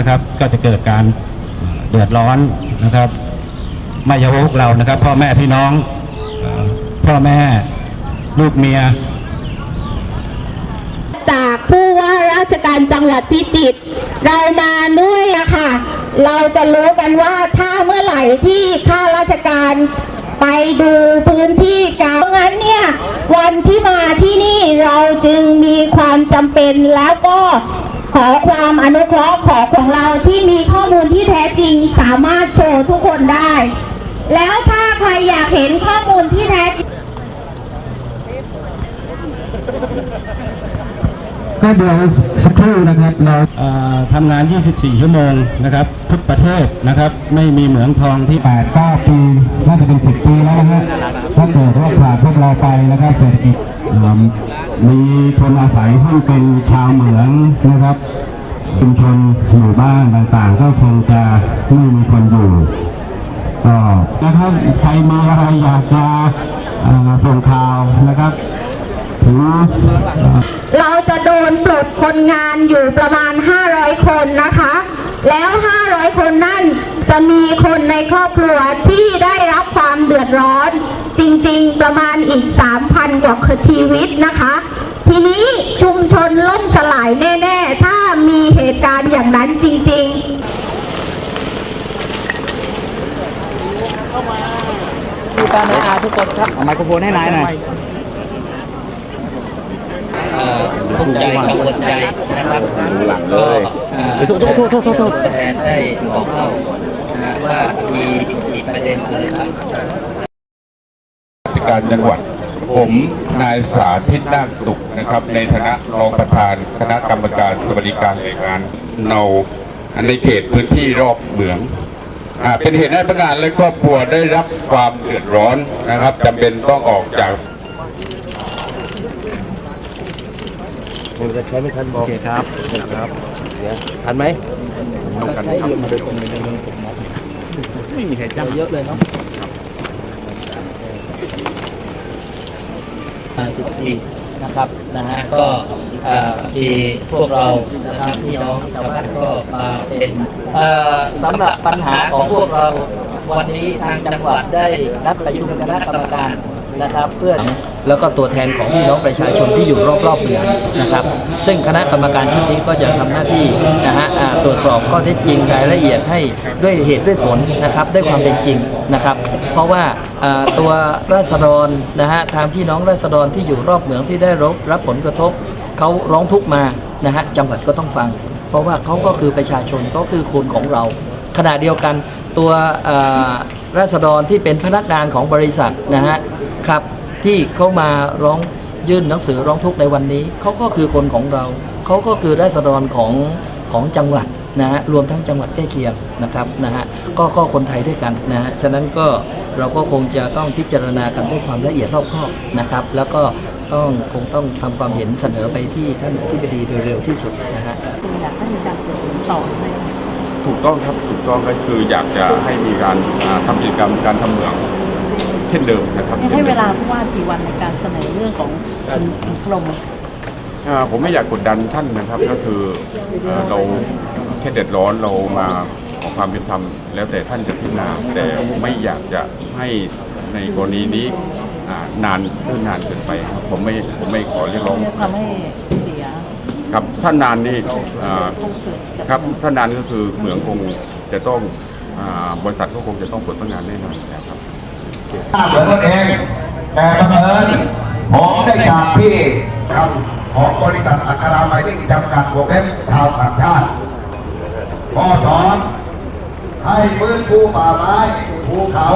นะครับก็จะเกิดการเดือดร้อนนะครับ ไม่เฉพาะพวกเรานะครับ พ่อแม่พี่น้องพ่อแม่ลูกเมีย จากผู้ว่าราชการจังหวัดพิจิตรเรามาด้วยอะค่ะเราจะรู้กันว่าถ้าเมื่อไหร่ที่ข้าราชการไปดูพื้นที่เก่างั้นเนี่ยวันที่มาที่นี่เราจึงมีความจำเป็นแล้วก็ ขอความอนุเคราะห์ขอของเราที่มีข้อมูลที่แท้จริงสามารถโชว์ทุกคนได้ แล้วถ้าใครอยากเห็นข้อมูลที่แท้จริงก็เดี๋ยวสักครู่นะครับเราเอ่อทำงาน 24 ชั่วโมงนะครับทุกประเทศนะครับ ไม่มีเหมืองทองที่8 9ปีน่า จะเป็น10ปีแล้วนะฮะถ้าเกิดว่าขาดพวกเราไปนะครับเศรษฐกิจมีคนอาศัยที่เป็นชาวเหมืองนะครับชุมชนหมู่บ้านต่างๆ ก็คงจะไม่มีคนอยู่ก็นะครับใครมีอะไรอยากจะส่งข่าวนะครับถึงเอ่อเราจะโดนปลดคนงานอยู่ประมาณ 500 คนนะคะ แล้ว 500 คนนั่นจะมีคนในครอบครัวที่ได้รับความเดือดร้อน จริงๆประมาณอีก 3,000 กว่าชีวิตนะคะ ทีนี้ชุมชนล่มสลายแน่ ๆ ถ้ามีเหตุการณ์อย่างนั้นจริงๆดูการในอาทุกคนครับเอาไมโครโฟนให้นายหน่อยเอ่อทุกข์ใจกังวลใจนะครับก็เอ่อโทษโทษโทษโทษโทษแทนได้บอกเล่านะฮะว่ามีอีกประเด็นอะไรครับราช การจังหวัด ผมนายสาธิตนาคสุขนะครับ ในฐานะรองประธานคณะกรรมการสวัสดิการแรงงานเนาในเขตพื้นที่รอบเหมืองอ่าเป็นเหตุให้พนักงานและครอบครัวได้รับความเดือดร้อนนะครับจำเป็นต้องออกจากโอเคครับครับทันไหมใช้เรือมาโดยตรงในเมืองผมไม่มีใครจ้างเยอะเลยเนาะ สิบปีนะครับนะฮะก็อ่าที่พวกเรานะครับพี่น้องชาวบ้านก็มาเป็นเอ่อสำหรับปัญหาของพวกเราวันนี้ทางจังหวัดได้นัดประชุมคณะกรรมการ นะครับเพื่อแล้วก็ตัวแทนของพี่น้องประชาชนที่อยู่รอบๆเมืองนะครับ ซึ่งคณะกรรมการชุดนี้ก็จะทำหน้าที่นะฮะตรวจสอบข้อเท็จจริงรายละเอียดให้ด้วยเหตุด้วยผลนะครับด้วยความเป็นจริงนะครับ เพราะว่าตัวราษฎรนะฮะทางพี่น้องราษฎรที่อยู่รอบเมืองที่ได้รับรับผลกระทบเขาร้องทุกข์มานะฮะจังหวัดก็ต้องฟัง เพราะว่าเขาก็คือประชาชนก็คือคนของเรา ขณะเดียวกันตัวราษฎรที่เป็นพนักงานของบริษัทนะฮะ ครับที่เขามาร้องยื่นหนังสือร้องทุกข์ในวันนี้เขาก็คือคนของเราเขาก็คือราษฎรของของจังหวัดนะฮะรวมทั้งจังหวัดใกล้เคียงนะครับนะฮะก็ก็คนไทยด้วยกันนะฮะฉะนั้นก็เราก็คงจะต้องพิจารณากันด้วยความละเอียดรอบคอบนะครับ แล้วก็ต้องคงต้องทำความเห็นเสนอไปที่ท่านอธิบดีโดยเร็วที่สุดนะฮะอยากให้มีการตรวจสอบต่อไหมถูกต้องครับถูกต้องก็คืออยากจะให้มีการอ่าทำกิจกรรมการทำเหมืองเช่นเดิมนะครับให้เวลาผู้ว่ากี่วันในการเสนอเรื่องของคุณกรมผมไม่อยากกดดันท่านนะครับ ก็คือเอเราแค่เดือดร้อนเรามาขอความเป็นธรรมแล้วแต่ท่านจะพิจารณาแต่ไม่อยากจะให้ในกรณีนี้นานเนิ่นนานเกินไปครับผมไม่ผมไม่ขอเรียกร้องทำให้เสียครับถ้านานนี่ครับถ้านานก็คือเหมืองคงจะต้องอบริษัทก็คงจะต้องปลดพนักงานแน่นอนนะครับ ทราบเหมือนตนเอง แต่บังเอิญผมได้จากที่ของบริษัทอัคราไมที่จำกัดวงเล็บชาวต่างชาติข้อสอนให้ฟื้นฟูป่าไม้ภูเขา